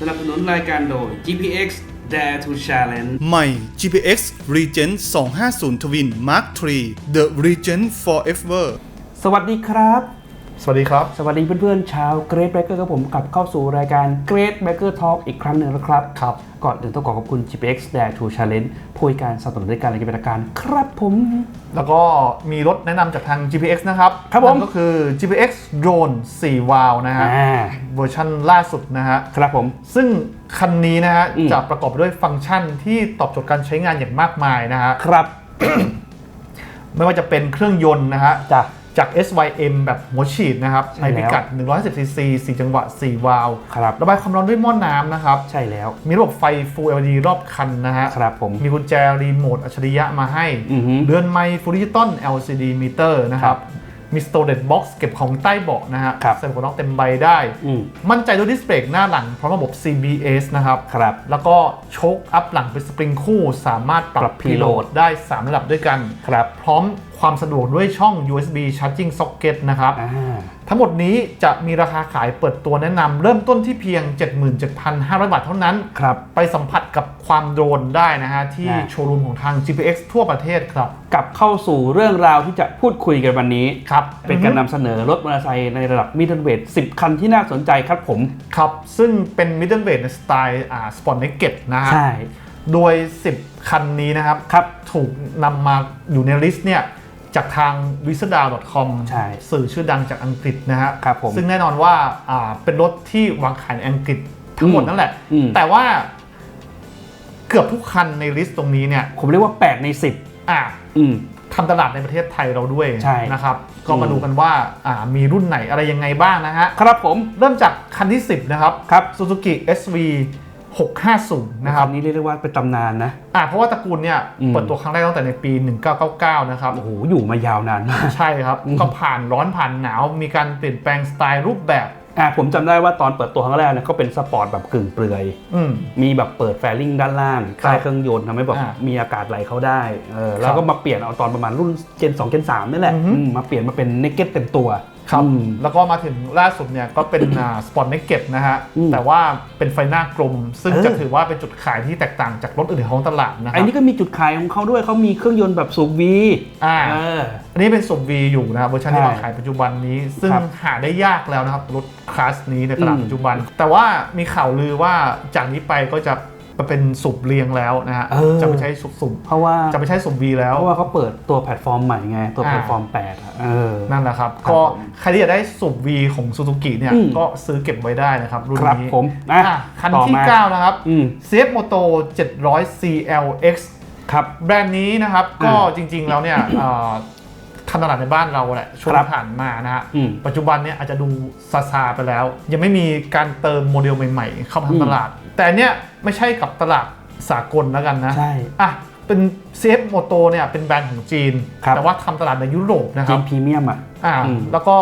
สนับสนุนรายการโดย GPX Dare to Challenge ใหม่ GPX Regent 250 Twin Mark III The Regent Forever สวัสดีครับ สวัสดีครับ สวัสดีเพื่อนๆชาว Great Breaker ครับผมกลับเข้าสู่รายการ Great Breaker Talk อีกครั้งหนึ่งแล้วครับครับ ก่อนอื่นต้องขอขอบคุณ GPX Dare to Challenge ผู้ให้การสนับสนุนรายการรายการครับผม แล้วก็มีรถแนะนำจากทาง GPX นะครับครับผม นั่นก็คือ GPX Drone 4 วาล์วนะฮะ อ่าเวอร์ชันล่าสุดนะฮะ ครับผม ซึ่งคันนี้นะฮะ อืม จะประกอบด้วยฟังก์ชันที่ตอบโจทย์การใช้งานอย่างมากมายนะฮะ ครับไม่ว่าจะเป็นเครื่องยนต์นะฮะ จ้ะ จาก SYM แบบหัวฉีดนะครับใช่ในแล้ว พิกัด150 cc 4 จังหวะ 4 วาล์วครับ ระบายความร้อนด้วยหม้อน้ำนะครับ ใช่แล้ว มีระบบไฟ Full LED รอบคันนะฮะ ครับผม มีกุญแจรีโมทอัจฉริยะมาให้ อือฮึเรือนไมค์ฟูดิจิตอล LCD มิเตอร์นะครับมี storage box เก็บของใต้เบาะนะฮะครับ ใส่หมวกกนน็อกเต็มใบได้ อืมมั่นใจด้วยดิสเพลย์หน้าหลังพร้อมระบบ CBS นะครับ ครับ แล้วก็โชคอัพหลังเป็นสปริงคู่ สามารถปรัปรับบ preload พีโหลดได้ 3 ระดับด้วยกัน ครับ พร้อม ความสะดวกด้วยช่อง USB charging socket นะครับอ่าทั้งหมดนี้จะมีราคาขายเปิดตัวแนะนำเริ่มต้นที่เพียง 77,500 บาทเท่านั้น ครับ ไปสัมผัสกับความโดรนได้นะฮะ ที่อ่าโชว์รูมของทาง GPX ทั่วประเทศครับ กลับเข้าสู่เรื่องราวที่จะพูดคุยกันวันนี้ ครับ เป็นการนำเสนอรถมอเตอร์ไซค์ในระดับมิดเดิลเวท10 คันที่น่าสนใจครับผม ครับ ซึ่งเป็น middleweight ในสไตล์อ่า sport naked นะฮะ ใช่ โดย 10 คันนี้นะครับ ครับ ถูกนำมาอยู่ในลิสต์เนี่ย จากทาง w i s d a c o m ใช่สื่อชื่อดังจากอังกฤษนะฮะครับผมซึ่งแน่นอนว่าอ่าเป็นรถที่วางขายในอังกฤษทั้งหมดอืมนั่นแหละอืมแต่ว่าเกือบทุกคันในลิสต์ตรงนี้เนี่ย ผมเรียกว่า 8 ใน 10 อ่าอืมทำตลาดในประเทศไทยเราด้วยใช่นะครับ ก็มาอืมดูกันว่าอ่ามีรุ่นไหนอะไรยังไงบ้างนะฮะ ครับผมเริ่มจากคันที่ 10 นะครับครับ Suzuki SV 650 นะครับคันนี้เรียกได้ว่าเป็นตำนานนะอ่าเพราะว่าตระกูลเนี่ยอืมเปิดตัวครั้งแรกตั้งแต่ในปี 1999 นะครับ โอ้โห อยู่มายาวนานมาก ใช่ครับ ก็ผ่านร้อนผ่านหนาว มีการเปลี่ยนแปลงสไตล์รูปแบบอ่าผมจำได้ว่าตอนเปิดตัวครั้งแรกเนี่ยก็เป็นสปอร์ตแบบกึ่งเปลือยอืมมีแบบเปิดแฟลิงด้านล่างครับใต้เครื่องยนต์ทำให้แบบอ่ามีอากาศไหลเข้าได้เออแล้วครับก็มาเปลี่ยนเอาตอนประมาณรุ่นเจน2เจน3นี่แหละอือฮึอืมมาเปลี่ยนมาเป็นเนกเก็ตเต็มตัว ครับอืมแล้วก็มาถึงล่าสุดเนี่ยก็เป็นอ่าสปอร์ตเนกเก็ตนะฮะอืมแต่ว่าเป็นไฟหน้ากลม ซึ่งเออจะถือว่าเป็นจุดขายที่แตกต่างจากรถอื่นในท้องตลาดนะคไอ้รับนี่ก็มีจุดขายของเขาด้วยเขามีเครื่องยนต์แบบสูบวีอ่าเอออันนี้เป็นสูบ V อยู่นะครับเวอร์ชันที่ใช่วางขายปัจจุบันนี้ ซึ่งครับหาได้ยากแล้วนะครับรถคลาสนี้ในตลาดอืมปัจจุบัน แต่ว่ามีข่าวลือว่าจากนี้ไปก็จะ มาเป็นสูบเรียงแล้วนะฮะเออ จะไม่ใช้สูบสูบเพราะว่าจะไม่ใช้สูบ V แล้ว เพราะว่าเขาเปิดตัวแพลตฟอร์มใหม่ไง ตัวอ่า แพลตฟอร์ม 8อะเออ นั่นแหละครับ ครับก็ผมใครที่อยากได้สูบ V ของซูซูกิเนี่ยอืม ก็ซื้อเก็บไว้ได้นะครับรุ่นครับนี้ผมอะอะคันต่อที่ มา9 นะครับ อืม CF Moto 700 CLX ครับ แบรนด์นี้นะครับ ก็อ่าจริงๆแล้วเนี่ยเอ่อ ทำตลาดในบ้านเราแหละช่วงครับที่ผ่านมานะฮะอืมปัจจุบันเนี่ยอาจจะดูซาซาไปแล้ว ยังไม่มีการเติมโมเดลใหม่ ๆ เข้ามาอืมทำตลาด แต่อันเนี่ยไม่ใช่กับตลาดสากลแล้วกันนะใช่อะเป็น CF Moto เนี่ยเป็นแบรนด์ของจีนครับแต่ว่าทำตลาดในยุโรปนะคจีรับนพรีเมียมอะอ่าอืมแล้วก็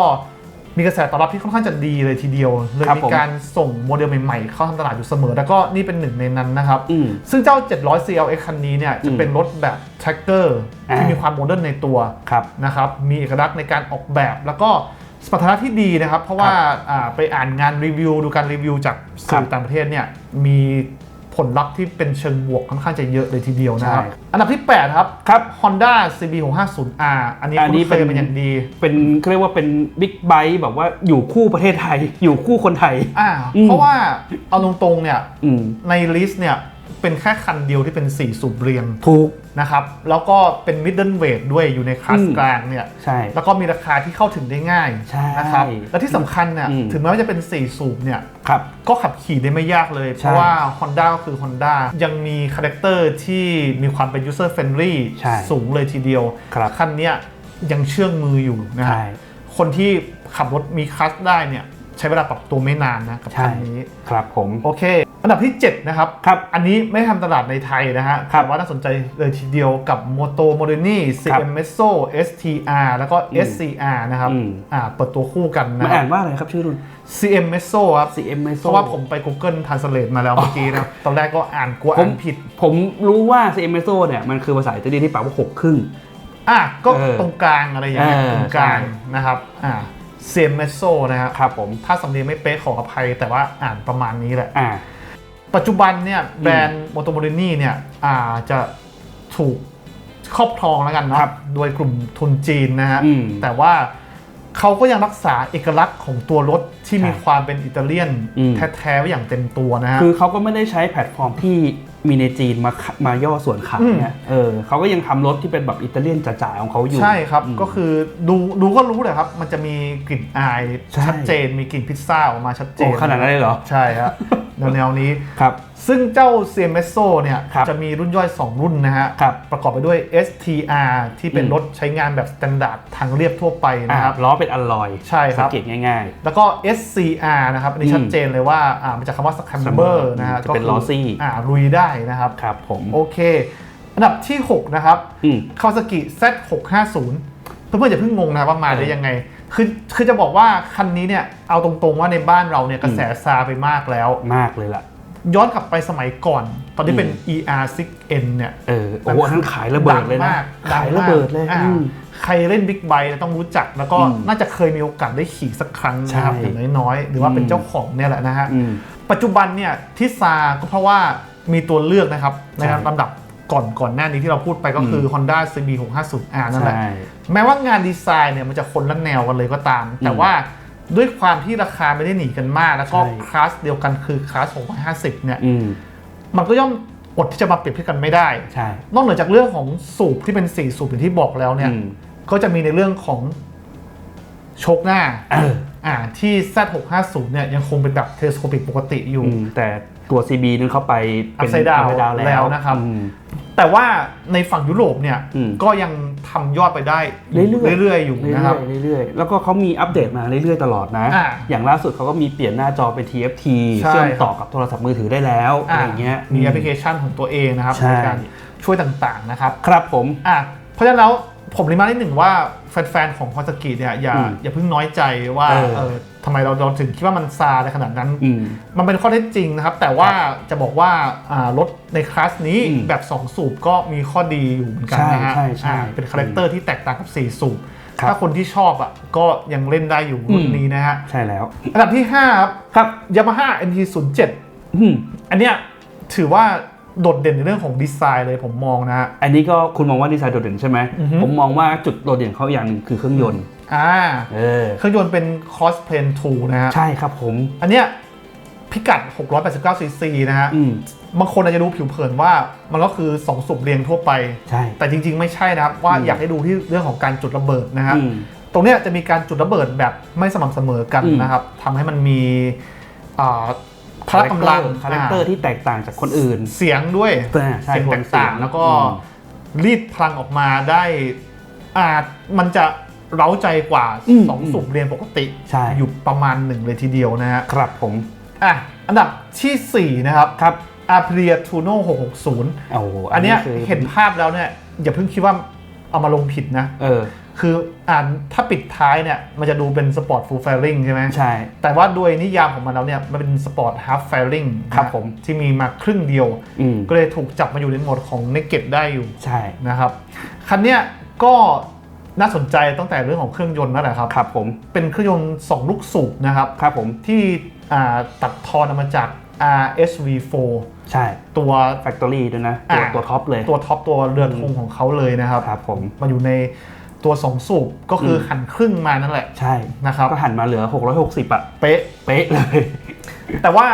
มีกระแสตอบรับที่ค่อนข้างจะดีเลยทีเดียว เลยครับมีผม การส่งโมเดลใหม่ๆ เข้าทำตลาดอยู่เสมอ แล้วก็นี่เป็นหนึ่งในนั้นนะครับ อืม ซึ่งเจ้า 700 CLX คันนี้เนี่ยจะอืมเป็นรถแบบแทร็กเกอร์อ่าที่มีความโมเดิร์นในตัว ครับ นะครับ มีเอกลักษณ์ในการออกแบบแล้วก็สมรรถนะที่ดีนะครับ เพราะว่าอ่าไปอ่านงานรีวิว ดูการรีวิวจากสื่ครัอบต่างประเทศเนี่ย มี ผลลัพธ์ที่เป็นเชิงบวกค่อนข้างจะเยอะเลยทีเดียวนะครับใช่อันดับที่ 8 ครับครับ Honda CB 650R อันนี้อันนี้คุ้นเคยเป็นเป็นอย่างดี เป็นเขาเรียกว่าเป็นบิ๊กไบค์แบบว่าอยู่คู่ประเทศไทย อยู่คู่คนไทยอ่าอืมเพราะว่าเอาตรงๆเนี่ยอืมในลิสต์เนี่ย เป็นแค่คันเดียวที่เป็น 4 สูบเรียงถูกนะครับ แล้วก็เป็นมิดเดิลเวทด้วยอยู่ในคลาสอืมกลางเนี่ยใช่แล้วก็มีราคาที่เข้าถึงได้ง่ายใช่นะครับและที่สำคัญเนี่ยอืมถึงแม้ว่าจะเป็น 4 สูบเนี่ยครับก็ขับขี่ได้ไม่ยากเลย เพใช่ราะว่า Honda ก็คือ Honda ยังมีคาแรคเตอร์ที่มีความเป็น user friendly ใช่สูงเลยทีเดียวครับคันเนี้ยยังเชื่องมืออยู่นะครัใช่บคนที่ขับรถมีคลัสได้เนี่ยใช้เวลาปรับตัวไม่นานนะกับใช่คันนี้ครับผมโอเคอั นดับที่ 7 นะครับ ครับ อันนี้ไม่ทำตลาดในไทยนะฮะครับแต่ว่าน่าสนใจเลยทีเดียวกับ Moto m o d e r n i ครับ CM Mezzo STR แล้วก็อืม SCR นะครับอืมอ่า เปิดตัวคู่กันมานะคอ่ารันบว่าอะไรครับชื่อรุ่น CM Mezzo ครับ CM เพราะว่าผมไป Google Translate มาแล้วเมื่อกี้นะตอนแรกก็อ่านกลัวผมอ่านผิด ผมรู้ว่า CM Meso เนี่ยมันคือภาษาอิตาลีที่แปลว่าหกครึ่ง อะก็เออตรงกลางอะไรอย่างเงี้ยเออตรงกลางใช่นะครับ อ่า CM Mezzo นะครับครับผม ถ้าสำเนียงไม่เป๊ะขออภัยแต่ว่าอ่านประมาณนี้แหละอ่า ปัจจุบันเนี่ยแบรนด์โมโตโม r ินี่เนี่ยอ่าจะถูกครอบครองแล้วกันเนาะครับโดยกลุ่มทุนจีนนะฮะอืมแต่ว่าเขาก็ยังรักษาเอกลักษณ์ของตัวรถที่มีใช่ความเป็นอิตาเลียนอืมแท้ๆไว้อย่างเต็มตัวนะฮะคือเขาก็ไม่ได้ใช้แพลตฟอร์มที่ มีในจีนมาขะมาย่อส่วนขายเนี่ยเออเขาก็ยังทำรถที่เป็นแบบอิตาเลียนจ๋าๆของเขาอยู่ ใช่ครับอืมก็คือดูดูก็รู้เลยครับ มันจะมีกลิ่นอายใช่ชัดเจน มีกลิ่นพิซซ่าออกมาชัดเจโอ้นขนาดนั้นเลยเหรอ ใช่ครับแนวๆนี้ครับ ซึ่งเจ้า CMSO เนี่ยครับจะมีรุ่นย่อย 2 รุ่นนะฮะครับประกอบไปด้วย STR ที่เป็นอืมรถใช้งานแบบสแตนดาร์ดทางเรียบทั่วไปอะนะครับล้อเป็นอลลอยใช่ครับสังเกตง่ายแล้วก็ SCR นะครับ อันนี้อืมชัดเจนเลยว่าอ่ามันจะคำว่า Scrambler Scrambler นะฮะจะเป็นล้อซี่อ่าลุยได้นะครับๆครับผมโอเค อันดับที่ 6 นะครับอืมคาวาซากิ Z650 เพื่อนๆอย่าเพิ่งงงนะว่ามาได้เออยังไงคือคือจะบอกว่าคันนี้เนี่ยเอาตรงๆว่าในบ้านเราเนี่ยกระแสซาไปมากแล้วมากเลยล่ะ ย้อนกลับไปสมัยก่อน ตอนที่เป็นอืม ER6N เนี่ยเออโอ้โหอันนั้นขายระเบิดเลยดังนะมากขายระเบิดเลยอ่าอืมใครเล่นบิ๊กไบค์ต้องรู้จักแล้วก็อืมน่าจะเคยมีโอกาสได้ขี่สักครั้งนะครับใช่อย่างน้อยๆ หรือว่าเป็นอืมเจ้าของเนี่ยแหละนะฮะอืมปัจจุบันเนี่ยที่ซาก็เพราะว่ามีตัวเลือกนะครับในใช่ลำดับก่อนก่อนหน้านี้ที่เราพูดไปก็คืออืม Honda CB 650R นั่นแหละใช่แม้ว่างานดีไซน์เนี่ยมันจะคนละแนวกันเลยก็ตาม แต่อืมว่า ด้วยความที่ราคาไม่ได้หนีกันมาก แล้วก็ใช่ คลาสเดียวกันคือคลาส650 เนี่ย อืมมันก็ย่อมอดที่จะมาเปรียบเทียบกันไม่ได้ ใช่นอกเหนือจากเรื่องของสูบที่เป็น4สูบอย่างที่บอกแล้วเนี่ย อืมก็จะมีในเรื่องของโชคหน้า เออ อ่าที่ Z650 เนี่ยยังคงเป็นแบบเทเลสโคปิกปกติอยู่อืมแต่ตัว CB นั้นเข้าไปเป็น Upside down Upside down แล้วนะครับอืมแต่ว่าในฝั่งยุโรปเนี่ยอืมก็ยังทำยอดไปได้เรื่อยๆเรื่อยๆอยู่นะครับเรื่อยๆเรื่อยๆ แล้วก็เขามีอัปเดตมาเรื่อยๆตลอดนะอ่าอย่างล่าสุดเขาก็มีเปลี่ยนหน้าจอเป็น TFT ใช่เชื่อมต่อกับโทรศัพท์มือถือได้แล้วอะไรอย่างเงี้ยมีแอปพลิเคชันของตัวเองนะครับใช่ในการช่วยต่างๆนะครับ ครับผมอะเพราะฉะนั้นแล้ว ผมรีมาร์นิดหนึ่งว่าแฟนๆของคอนสกีเนี่ยอย่าอืมอย่าเพิ่งน้อยใจว่าเออเออทำไมเราเราถึงคิดว่ามันซาในขนาดนั้นอืมมันเป็นข้อเท็จจริงนะครับ แต่ว่าจะบอกว่าอ่ารถในคลาสนี้อืมแบบ 2 สูบก็มีข้อดีอยู่เหมือนกันนะฮะใช่ใช่ใช่อ่าเป็นคาแรคเตอร์ที่แตกต่างกับ 4 สูบครับถ้าคนที่ชอบอะก็ยังเล่นได้อยู่รุ่นอืมนี้นะฮะ ใช่แล้ว อันดับที่ 5 ครับครับ Yamaha NT07 อืมอันเนี้ยถือว่า โดดเด่นในเรื่องของดีไซน์เลยผมมองนะฮะ อันนี้ก็คุณมองว่าดีไซน์โดดเด่นใช่ไหม อือฮึ ผมมองว่าจุดโดดเด่นเขาอย่างหนึ่งคือเครื่องยนต์ อ่าเออ เครื่องยนต์เป็น Crossplane 2นะฮะ ใช่ครับผม อันเนี้ยพิกัด 689 ซีซีนะฮะ อืม บางคนอาจจะดูผิวเผินว่ามันก็คือ 2 สูบเรียงทั่วไป ใช่ แต่จริง ๆ ไม่ใช่นะครับ ว่าอืม อยากให้ดูที่เรื่องของการจุดระเบิดนะฮะ อืม ตรงเนี้ยจะมีการจุดระเบิดแบบไม่สม่ำเสมอกันอืมนะครับทำให้มันมีอ่า พละกำลังคาแรคเตอร์ที่แตกต่างจากคนอื่น เสียงด้วยใช่เสียงโทแตนกต่างเสียงแล้วก็อืมรีดพลังออกมาได้อาจมันจะเร้าใจกว่าอืมสองสูบเรียนปกติใช่อยู่ประมาณหนึ่งเลยทีเดียวนะฮะครับผมอะอันดับทีสี่4 นะครับครับ Aprilia Tuno 660โอ้โหอันเนี้ยคือเห็นภาพแล้วเนี่ยอย่าเพิ่งคิดว่าเอามาลงผิดนะ เออ คืออ่านถ้าปิดท้ายเนี่ยมันจะดูเป็นสปอร์ตฟูล f ฟ r ริงใช่ไหมใช่ แต่ว่าโดยนิยามของมันแล้วเนี่ยมันเป็นสปอร์ตฮาร์ฟ f ฟ r ริงครับผมที่มีมาครึ่งเดียวอืมก็เลยถูกจับมาอยู่ในโหมดของ Naked ได้อยู่ใช่นะครับคันเนี้ยก็น่าสนใจตั้งแต่เรื่องของเครื่องยนต์นั่นแหละครับครับผมเป็นเครื่องยนต์ 2 ลูกสูบนะครับครับผมที่อ่าตัดทอนออกมาจาก RSV4 ใช่ตัวแฟคทอรี่ด้วยนะตัวอ่าตัวท็อปเลยตัวท็อปตัวเรือนธงของเขาเลยนะครับครับผมมาอยู่ใน ตัว2สูบก็คืออมหันครึ่งมานั่นแหละใช่นะครับก็หันมาเหลือ 660อะเป๊ะเป๊ะเลย แต่ว่า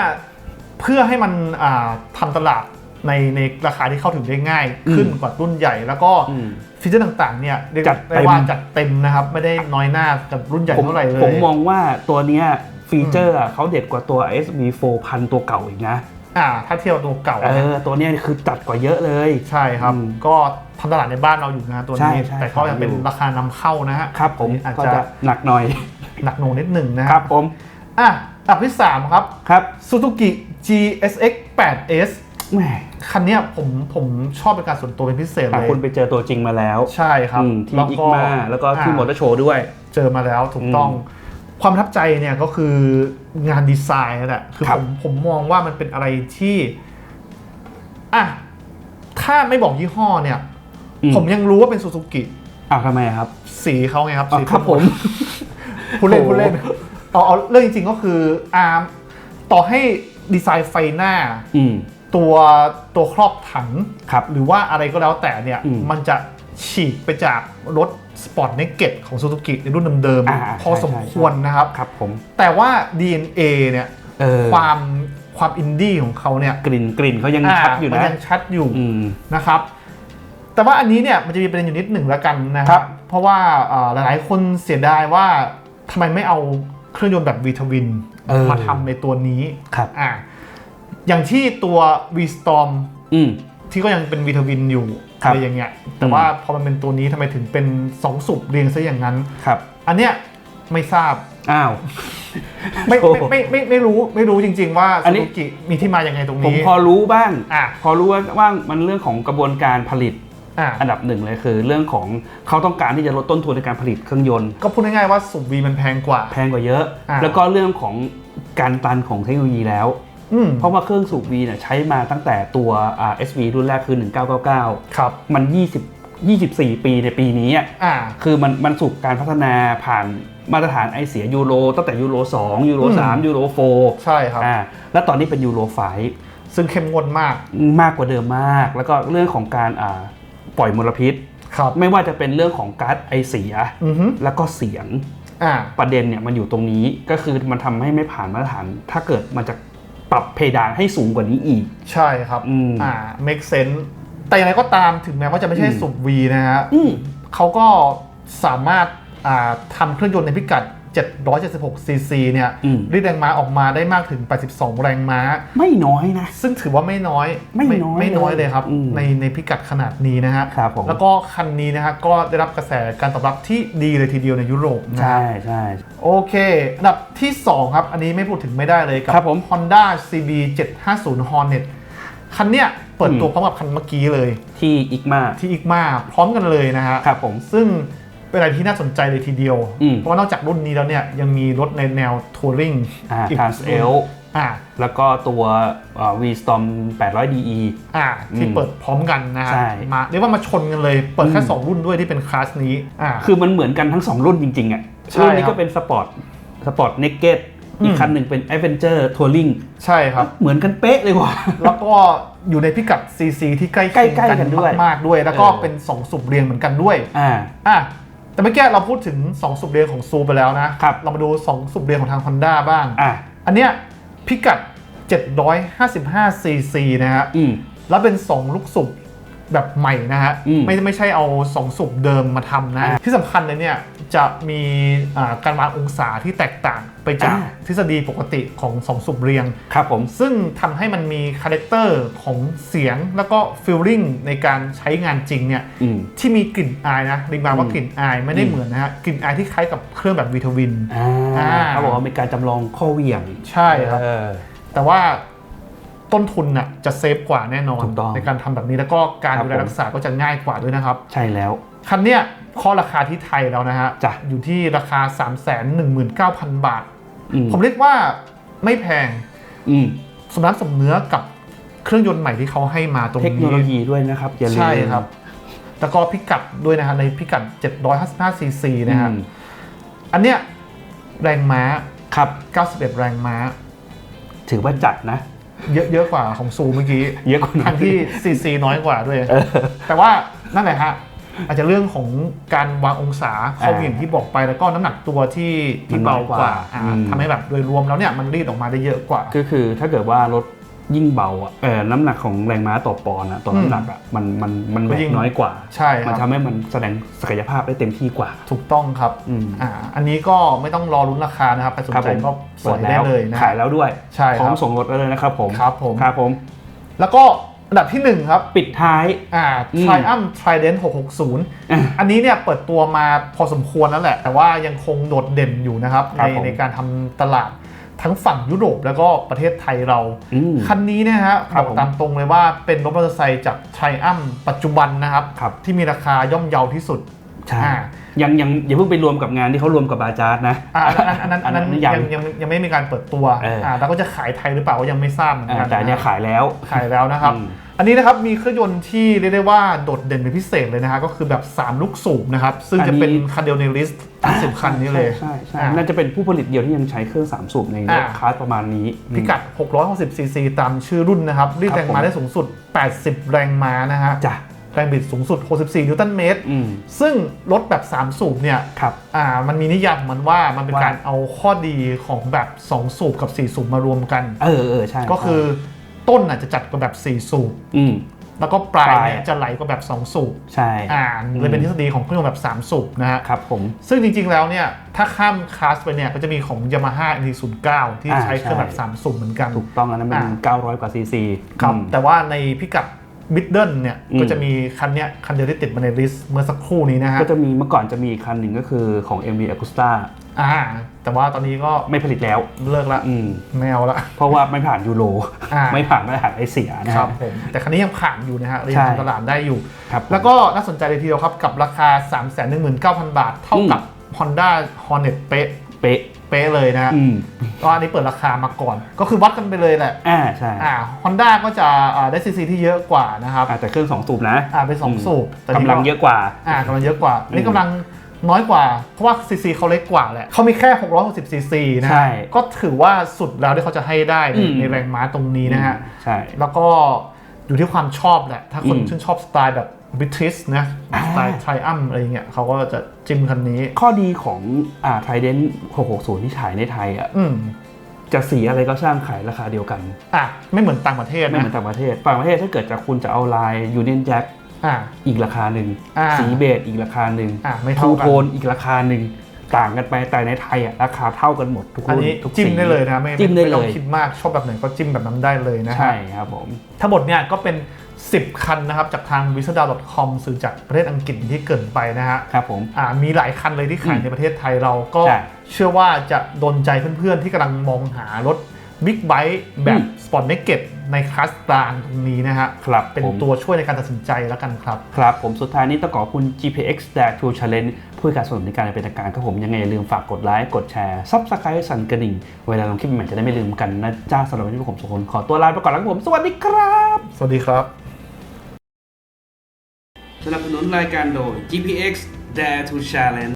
เพื่อให้มันอ่าทำตลาดในในราคาที่เข้าถึงได้ง่าย ขึ้นอืมกว่ารุ่นใหญ่แล้วก็อืมฟีเจอร์ต่างๆเนี่ยเรียกจัดได้เต็มว่าจัดเต็มนะครับ ไม่ได้น้อยหน้ากับรุ่นใหญ่ผมเท่าไหร่เลย ผมมองว่าตัวเนี้ยฟีเจอร์อะเขาเด็ดกว่าตัว SV4 พันตัวเก่าอีกนะอ่าถ้าเทียบกับตัวเก่าเอนะอตัวเนี้ยคือจัดกว่าเยอะเลย ใช่ครับอืมก็ ทำตลาดในบ้านเราอยู่นะตัวนี้ ใช่ใช่แต่ก็ยังเป็นอยู่ ราคานำเข้านะฮะครับผมอาจก็จะจะหนักหน่อยหนักหน่วงนิดหนึ่งนะฮะครับผมอะอันดับที่ 3 ครับ ครับ Suzuki GSX 8S แหมคันเนี้ยผมผมชอบเป็นการส่วนตัวเป็นพิเศษอะเลยคุณไปเจอตัวจริงมาแล้วใช่ครับอืมที่แล้วอิกก็มาแล้วก็ที่มอเตอร์โชว์ด้วย เจอมาแล้วถูกต้อง ความประทับใจเนี่ยก็คืองานดีไซน์นั่นแหละคือครัผบ มผมมองว่ามันเป็นอะไรที่อะถ้าไม่บอกยี่ห้อเนี่ยอื ผมยังรู้ว่าเป็นซูซูกิอ้าวทำไมอะครับ สีเขาไงครับอ๋อสีครับผมผู้เล่นโอ้ผู้เล่นเอาเอาเรื่องจริงๆก็คืออาร์มต่อให้ดีไซน์ไฟหน้าอืมตัวตัวครอบถังครับหรือว่าอะไรก็แล้วแต่เนี่ยอืมมันจะฉีกไปจากรถสปอร์ตเนกเก็ตของซูซูกิในรุ่นเดิมอ่าๆพอใช่สมควรนะครับครับผมแต่ว่า DNA เนี่ยเออความความอินดี้ของเขาเนี่ยกลิ่นกลิ่นเขายังอ่าชัดอยู่มันนะยังชัดอยู่อืมนะครับ แต่ว่าอันนี้เนี่ยมันจะมีประเด็นอยู่นิดหนึ่งแล้วกันนะคครัรับ บ เพราะว่าเอ่อหลายๆคนเสียดายว่าทำไมไม่เอาเครื่องยนต์แบบ V ทวินเออ มาทำในตัวนี้ครับ อ่าอย่างที่ตัว V Storm อืม ที่ก็ยังเป็น V ทวินอยู่ครับอะไรอย่างเงี้ยแต่ว่าพอมันเป็นตัวนี้ทำไมถึงเป็นสองสุบเรียงซะอย่างนั้น ครับ อันเนี้ยไม่ทราบ อ้าว ไม่โอ้ไม่ไม่ไม่ไม่รู้ไม่รู้จริง ๆ ว่าอันซูนี้ ซูกิมีที่มาอย่างไงตรงผมนี้พอรู้บ้าง อะ พอรู้ว่าว่ามันเรื่องของกระบวนการผลิต อะอันดับหนึ่งเลยคือเรื่องของเขาต้องการที่จะลดต้นทุนในการผลิตเครื่องยนต์ ก็พูดง่ายๆว่าสุบวีมันแพงกว่า แพงกว่าเยอะอ่าแล้วก็เรื่องของการตันของเทคโนโลยีแล้วอืมเพราะว่าเครื่องสูบวีเนี่ยใช้มาตั้งแต่ตัวอ่า SV รุ่นแรกคือ 1999 ครับ มัน 20 24 ปีในปีนี้อะอ่าคือมันมันสู่การพัฒนาผ่านมาตรฐานไอเสียยูโรตั้งแต่ยูโร2ยูโรอืม3ยูโรใช่ครับ4อ่าแล้วตอนนี้เป็นยูโร5ซึ่งเข้มงวดมากมากกว่าเดิมมาก แล้วก็เรื่องของการอ่า ปล่อยมลพิษ ครับ ไม่ว่าจะเป็นเรื่องของก๊าซไอเสีย อือฮึแล้วก็เสียง อ่า ประเด็นเนี่ยมันอยู่ตรงนี้ก็คือมันทำให้ไม่ผ่านมาตรฐาน ถ้าเกิดมันจะปรับเพดานให้สูงกว่านี้อีก ใช่ครับ อืมอ่า make sense แต่อย่างไรก็ตามถึงแม้ว่าจะไม่ใช่อืมสุบวีนะฮะ อืม เขาก็สามารถอ่าทำเครื่องยนต์ในพิกัด 776 ซีซีเนี่ยอืมรีดแรงม้าออกมาได้มากถึง 82 แรงม้า ไม่น้อยนะ ซึ่งถือว่าไม่น้อย ไม่น้อยไม่น้อยเลยครับอืมในในพิกัดขนาดนี้นะฮะครับผมแล้วก็คันนี้นะฮะก็ได้รับกระแสการตอบรับที่ดีเลยทีเดียวในยุโรปนะใช่ฮะใช่โอเคอันดับที่ 2 ครับ อันนี้ไม่พูดถึงไม่ได้เลยกัครับผม Honda CB 750 Hornet คันเนี้ยเปิดตัวพร้อมกับคันเมื่อกี้เลย ที่อีกมาที่อีกมาพร้อมกันเลยนะฮะครับผมซึ่ง เป็นอะไรที่น่าสนใจเลยทีเดียว อืม เพราะว่านอกจากรุ่นนี้แล้วเนี่ยยังมีรถในแนวทัวริงอ่า Trans L อ่าแล้วก็ตัวอ่า V Storm 800 DE อ่าที่อืมเปิดพร้อมกันนะฮะใช่ มาเรียกว่ามาชนกันเลย เปิดแค่อืม2รุ่นด้วยที่เป็นคลาสนี้อ่า คือมันเหมือนกันทั้งสองรุ่นจริง ๆ อะ ใช่รุ่นนี้ครัก็บเป็นสปอร์ตสปอร์ตเนกเก็ตอีกอืมคันหนึ่งเป็น Adventure Touring ใช่ครับ เหมือนกันเป๊ะเลยว่ะ แล้วก็อยู่ในพิกัด CC ที่ใกล้เคียงใกล้ๆกันด้วยมากๆด้วย แล้วก็เออ เป็น2สุบเรียงเหมือนกันด้วยอ่า อะ แต่เมื่อกี้เราพูดถึง 2 สุบเรียงของซูไปแล้วนะครับ เรามาดู 2 สุบเรียงของทาง Honda บ้าง อ่าอันเนี้ยพิกัด 755 cc นะฮะอืม แล้วเป็น 2 ลูกสูบ แบบใหม่นะฮะ อืม ไม่ไม่ใช่เอา2สูบเดิมมาทำนะ ที่สำคัญเลยเนี่ยจะมีอ่าการวางองศาที่แตกต่างไปจากอ่าทฤษฎีปกติของ2สูบเรียง ครับผม ซึ่งทำให้มันมีคาแรคเตอร์ของเสียงแล้วก็ฟีลลิ่งในการใช้งานจริงเนี่ยอืม ที่มีกลิ่นอายนะดิงมาว่าอืมกลิ่นอายไม่ได้อืมเหมือนนะฮะกลิ่นอายที่คล้ายกับเครื่องแบบวีทวิน อ่าอ่า เขาบอกว่ามีการจำลองข้อเหวี่ยงใช่ครับ เออ แต่ว่า ต้นทุนน่ะจะเซฟกว่าแน่นอนถูกต้องในการทำแบบนี้แล้วก็การครับดูแลรักษาก็จะง่ายกว่าด้วยนะครับ ใช่แล้ว คันเนี้ยข้อราคาที่ไทยแล้วนะฮะจ้ะอยู่ที่ราคา 3 1 9 0 0 0 บาทอืมผมเรียกว่าไม่แพงอืมสมน้ำสมเนื้อกับเครื่องยนต์ใหม่ที่เขาให้มาตรงเทคโนนี้โลยีด้วยนะครับอย่าลืมใช่ครับ แล้วก็พิกัดด้วยนะฮะในพิกัด 755 ซีซีนะฮะอืมอันเนี้ยแรงม้าครับ91 แรงม้า ถือว่าจัดนะ เยอะเยอะกว่าของซูเมื่อกี้เยอะกว่านั้นทั้งที่ซีซีน้อยกว่าด้วย แต่ว่านั่นแหละฮะอาจจะเรื่องของการวางองศาข้อเหวี่ยงที่บอกไปแล้วก็น้ำหนักตัวที่ที่เบากว่าอ่าอืมทำให้แบบโดยรวมแล้วเนี่ยมันรีดออกมาได้เยอะกว่า ก็คือถ้าเกิดว่ารถ ยิ่งเบาอะเออน้ำหนักของแรงม้าต่อปอนด์อะต่ออืมน้ำหนักอะมันมันมันก็แบยิ่กงน้อยกว่า ใช่คมันรับทำให้มันแสดงศักยภาพได้เต็มที่กว่า ถูกต้องครับอืม อ่าอันนี้ก็ไม่ต้องรอลุ้นราคานะครับใครสนครับใจผมก็สอยได้เลยนะ ขายแล้วด้วยใช่พร้อคมรับส่งรถได้เลยนะครับผมครับผม ครับผมแล้วก็อันดับที่หนึ่งครับ ปิดท้าย อ่า อืม Triumph Trident 660 อะ อันนี้เนี่ยเปิดตัวมาพอสมควรแล้วแหละ แต่ว่ายังคงโดดเด่นอยู่นะครับครัในบผมในการทำตลาด ทั้งฝั่งยุโรปแล้วก็ประเทศไทยเราอืมคันนี้นะฮะครับบอกผมตามตรงเลยว่าเป็นรถมอเตอร์ไซค์จาก Triumph ปัจจุบันนะครับครับ ที่มีราคาย่อมเยาที่สุดใช่อ่า ยังยังอย่าเพิ่งไปรวมกับงานที่เขารวมกับบาจาร์ดนะอ่าอันนั้นอันนั้นอันนั้นยัยังงยังยังไม่มีการเปิดตัวเอออ่่าแล้วก็จะขายไทยหรือเปล่าก็ยังไม่ทราบเหมือนอ่ากันแต่อันเนี่ยขายแล้วขายแล้วนะครับอืมอันนี้นะครับมีเครื่องยนต์ที่เรียกได้ว่าโดดเด่นเป็นพิเศษเลยนะฮะก็คือแบบ 3 ลูกสูบนะครับ ซึ่งจะเป็นคันเดียวในลิสต์สิบคันนี้เลยใช่ใช่อ่าน่าจะเป็นผู้ผลิตเดียวที่ยังใช้เครื่องสามสูบในรถอ่าคลาสประมาณนี้ พิกัด 660ซีซีตามชื่อรุ่นนะครับรีดแรงม้าได้สูงสุด 80 แรงม้านะฮะจ้ะ แรงบิดสูงสุด 64 นิวตันเมตรอืมซึ่งรถแบบ 3 สูบเนี่ยครับอ่ามันมีนิยามของมันว่ามันเป็นว่าการเอาข้อดีของแบบ 2 สูบกับ 4 สูบมารวมกัน เออเออใช่ ก็คือต้นอาจจะจัดกว่าแบบ 4 สูบอืมแล้วก็ปลายปลายเนี่ยจะไหลกว่าแบบ 2 สูบ ใช่ อ่าเลยเป็นทฤษฎีของเครื่องยนต์แบบ 3 สูบนะฮะ ครับผม ซึ่งจริงๆแล้วเนี่ย ถ้าข้ามคลาสไปเนี่ย ก็จะมีของ Yamaha NT09 ที่อ่าใช้เครื่องแบบใช่3สูบเหมือนกัน ถูกต้องอันนั้นเป็นอ่า900 กว่าซีซี ครับอืมแต่ว่าในพิกัด มิดเดิลเนี่ยอืมก็จะมีคันเนี้ยคันเดียวที่ติดมาในลิสต์เมื่อสักครู่นี้นะฮะก็จะมีเมื่อก่อนจะมีอีกคันหนึ่งก็คือของ MV Agusta อ่า แต่ว่าตอนนี้ก็ไม่ผลิตแล้วเลิกละอืมไม่เอาละเพราะว่าไม่ผ่านยูโรอ่าไม่ผ่านมาตรฐานไอเสียนะคครัรับบผมแต่คันนี้ยังผ่านอยู่นะฮะยังใช่ ทำตลาดได้อยู่ ครับผมแล้วก็น่าสนใจเลยทีเดียวครับ กับราคา 3 1 9 0 0 0 บาท เท่ากับ Honda Hornet เป๊ะ เป๊ะ เป๊ะเลยนะฮะอืมก็อันนี้เปิดราคามาก่อน ก็คือวัดกันไปเลยแหละอ่าใช่อ่าฮอนด้าก็จะอ่าได้ซีซีที่เยอะกว่านะครับอ่าแต่เครื่องสองสูบนะอ่าเป็นสองอืมสูบแต่นี่กำลังเยอะกว่าอ่ากำลังเยอะกว่าอันนี้อืมกำลังน้อยกว่า เพราะว่าซีซีเขาเล็กกว่าแหละเขามีแค่ 660ซีซีนะใช่ก็ถือว่าสุดแล้วที่เขาจะให้ได้ในอืมในแรงม้าตรงนี้นะฮะใช่แล้วก็ อยู่ที่ความชอบแหละ ถ้าคนอืมชื่นชอบสไตล์แบบบิทริสนะอ่าสไตล์ไทอัมอะไรเงี้ยเขาก็จะจิ้มคันนี้ ข้อดีของอ่าไทเดน660 ที่ฉายในไทยอะอืมจะสีอะไรก็ช่างขายราคาเดียวกัน อะ ไม่เหมือนต่างประเทศไม่นะเหมือนต่างประเทศ ต่างประเทศถ้าเกิดจะคุณจะเอาลายยูเนียนแจ็คอ่าอีกราคาหนึ่งอ่าสีเบจอีกราคาหนึ่งอ่าไม่ทูเท่ากัโทนนอีกราคาหนึ่ง ต่างกันไปแต่ในไทยอะราคาเท่ากันหมดทุกอันรุ่นนี้ทุกจิ้มสี ได้เลยนะไม่จิ้มได้ไม่ต้องเลย คิดมากชอบแบบไหนก็จิ้มแบบนั้นได้เลยนะฮะ ใช่ครับผม ทั้งหมดเนี่ยก็เป็น 10 คันนะครับจากทาง w i s d a c o m สื่อจากประเทศอังกฤษที่เกรินไปนะฮะครับผม อ่ามีหลายคันเลยที่ขายอืมในประเทศไทยเราก็ใช่เชื่อว่าจะโดนใจเพื่อนๆที่กำลังมองหารถบิ๊กไบค์แบบอืมสปอร์ตเนกเก็ต ในคลาสกลางตรงนี้นะฮะครับเป็นผม ตัวช่วยในการตัดสินใจแล้วกันครับ ครับผมสุดท้ายนี้ต้องขอบคุณ GPX Dare to Challenge ผู้ให้การสนับสนุนในการเป็นทางการครับผมยังไงอย่าลืมฝากกดไลค์กดแชร์ซับสไครต์สั่นกระดิ่ง เวลาลงคลิปใหม่จะได้ไม่ลืมกันนะจ้าสำหรับวันนี้ผมสองคนขอตัวลาไปก่อนแล้วครับผมสวัสดีครับสวัสดีครับ สนับสนุนรายการโดย GPX Dare to Challenge